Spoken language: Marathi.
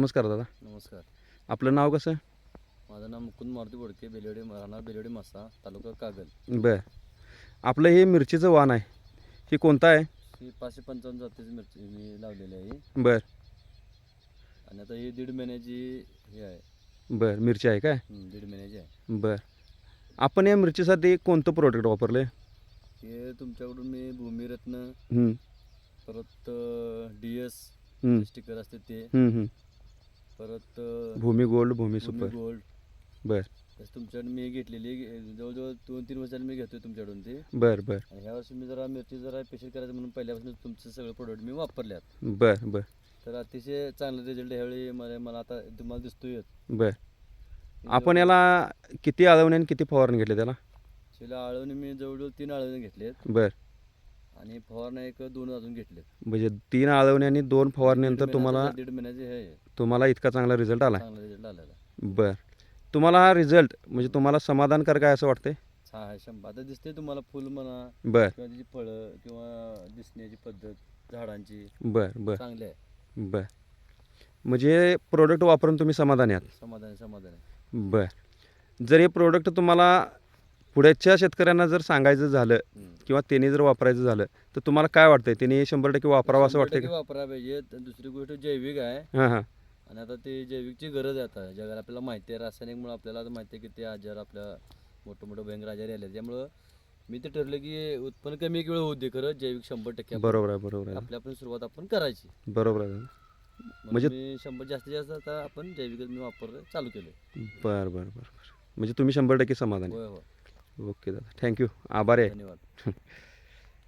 नमस्कार दादा. नमस्कार. आपलं नाव कसं? माझं नाव मुकुंद मारुती बोडके बेलेवडे राहणार बेलेवडे मासा तालुका कागल. बर. आपलं हे मिरचीचं वाण आहे. हे कोणतं आहे? ही पाचशे पंचावन्न जातीची मिरची मी लावलेली आहे. बर. आणि आता ही दीड महिन्याची हे आहे. बर मिरची आहे काय? दीड महिन्याची आहे. बर. आपण या मिरचीसाठी कोणतं प्रोडक्ट वापरलं हे तुमच्याकडून मी भूमिरत्न परत डी एस स्टिकर असते ते. परत Bhumi gold Bhumi super. Gold. बर. तसं तुमच्याकडून मी घेतलेली. जवळजवळ दोन तीन वर्षांनी मी घेतोय तुमच्याकडून ते. बर बर. आणि ह्या वर्षी मी जरा मिरची जरा पेशल करायचं म्हणून पहिल्यापासून तुमचं सगळं प्रोडक्ट मी वापरल्यात. बर बर. तर अतिशय चांगला रिझल्ट ह्यावेळी मला मला आता तुम्हाला दिसतोय. बर. आपण याला किती आळवणे आणि किती फवारणी घेतले त्याला? शिला आळवणी मी जवळजवळ तीन आळवणी घेतलेत. बर. आणि फवारण्या एक दोन अजून घेतलेत. म्हणजे तीन आळवणे आणि दोन फवारणीनंतर तुम्हाला दीड महिन्याचे हे आहे. तुम्हाला इतका चांगला रिझल्ट आला चांगला रिझल्ट आलेला बर. तुम्हाला हा रिझल्ट म्हणजे तुम्हाला समाधानकारक आहे असं वाटतंय? हा आहे शंभर. आता दिसते तुम्हाला फुल म्हणा बर. किंवा त्याची फळं किंवा दिसण्याची पद्धत झाडांची. बर बर. चांगली आहे. बर. म्हणजे प्रोडक्ट वापरून तुम्ही समाधानी आहात? समाधान समाधान. आहे बर. जर हे प्रोडक्ट तुम्हाला पुढच्या शेतकऱ्यांना जर सांगायचं झालं हम्म. किंवा त्यांनी जर वापरायचं झालं तर तुम्हाला काय वाटतंय? त्यांनी शंभर टक्के वापरावं असं शंभर वाटतंय टक्के वापरायला पाहिजे. तर दुसरी गोष्ट जैविक आहे. हां हां. आणि आता ते जैविकची गरज आहे आता. जगाला आपल्याला माहिती आहे रासायनिकमुळे आपल्याला आता माहिती आहे की ते आजार आपल्या मोठं मोठं भयंकर आजारी आले त्यामुळं मी ते ठरलं की उत्पन्न कमी एक वेळ होऊ दे खरं जैविक शंभर टक्के बरोबर आहे बरोबर आहे. आपल्या आपण सुरुवात आपण करायची. बरोबर आहे. म्हणजे मी शंभर जास्तीत जास्त आता आपण जैविकच मी वापर चालू केले बरं बरं बरं बरं. म्हणजे तुम्ही शंभर टक्के समाधानी. होय होय. ओके दादा. थँक्यू आभार आहे. धन्यवाद.